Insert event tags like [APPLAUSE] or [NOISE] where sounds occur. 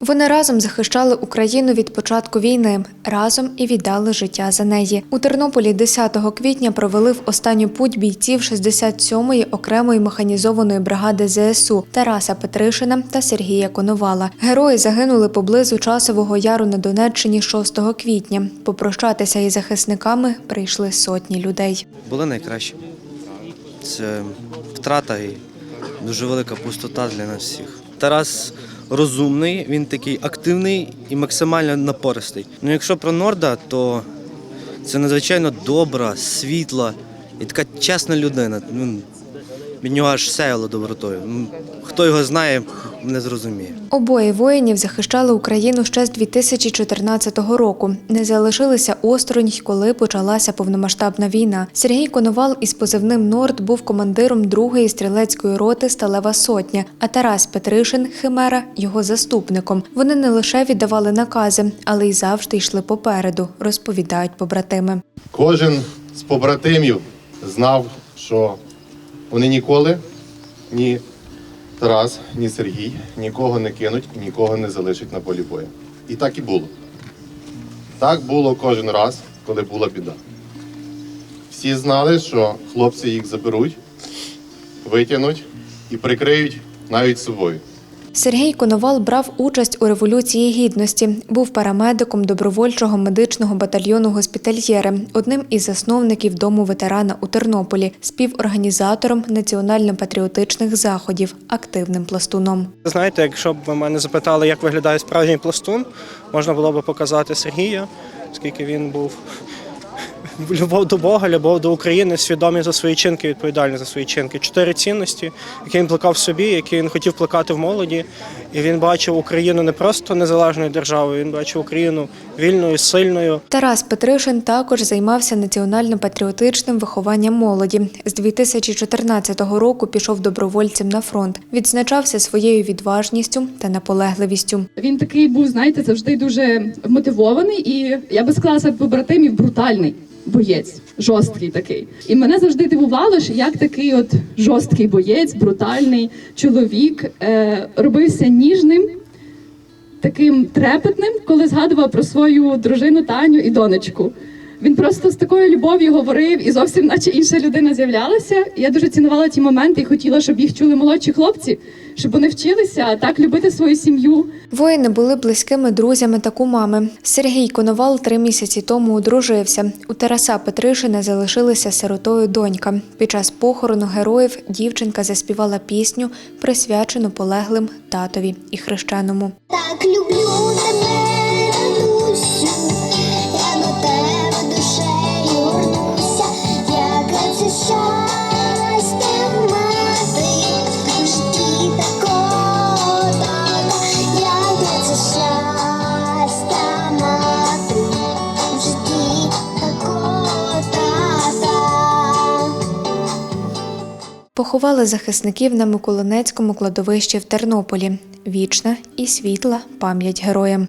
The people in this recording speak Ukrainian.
Вони разом захищали Україну від початку війни, разом і віддали життя за неї. У Тернополі 10 квітня провели в останню путь бійців 67-ї окремої механізованої бригади ЗСУ Тараса Петришина та Сергія Коновала. Герої загинули поблизу часового яру на Донеччині 6 квітня. Попрощатися із захисниками прийшли сотні людей. були найкращі. Це втрата і дуже велика пустота для нас всіх. Тарас розумний, він такий активний і максимально напористий. Ну, якщо про Норда, то це надзвичайно добра, світла і така чесна людина. Від нього аж сяяло добротою. Хто його знає, не зрозуміє. Обоє воїнів захищали Україну ще з 2014 року. Не залишилися осторонь, коли почалася повномасштабна війна. Сергій Коновал із позивним Норд був командиром другої стрілецької роти Сталева Сотня, а Тарас Петришин Химера його заступником. Вони не лише віддавали накази, але й завжди йшли попереду, розповідають побратими. Кожен з побратимів знав, що вони ніколи, ні Тарас, ні Сергій нікого не кинуть і нікого не залишать на полі бою. І так і було. Так було кожен раз, коли була біда. Всі знали, що хлопці їх заберуть, витягнуть і прикриють навіть собою. Сергій Коновал брав участь у революції гідності, був парамедиком добровольчого медичного батальйону госпітальєри, одним із засновників дому ветерана у Тернополі, співорганізатором національно-патріотичних заходів, активним пластуном. Знаєте, якщо б ви мене запитали, як виглядає справжній пластун, можна було б показати Сергія, оскільки він був [LAUGHS] любов до Бога, любов до України, свідомі за свої чинки, відповідальні за свої чинки. Чотири цінності, які він плекав собі, які він хотів плекати в молоді. І він бачив Україну не просто незалежною державою, він бачив Україну вільною, сильною, Тарас Петришин також займався національно-патріотичним вихованням молоді. З 2014 року пішов добровольцем на фронт. Відзначався своєю відважністю та наполегливістю. Він такий був, знаєте, завжди дуже мотивований і я би сказала побратимів брутальний боєць, жорсткий такий. І мене завжди дивувало, що як такий от жорсткий боєць, брутальний чоловік е, робився ніжним, таким трепетним, коли згадував про свою дружину Таню і донечку. Він просто з такою любов'ю говорив, і зовсім наче інша людина з'являлася. Я дуже цінувала ті моменти і хотіла, щоб їх чули молодші хлопці, щоб вони вчилися так любити свою сім'ю, Воїни були близькими друзями та кумами. Сергій Коновал три місяці тому одружився. У Тараса Петришина залишилася сиротою донька. Під час похорону героїв дівчинка заспівала пісню, присвячену полеглим татові і хрещеному. Так люблю тебе, Поховали захисників на Миколинецькому кладовищі в Тернополі. Вічна і світла пам'ять героям.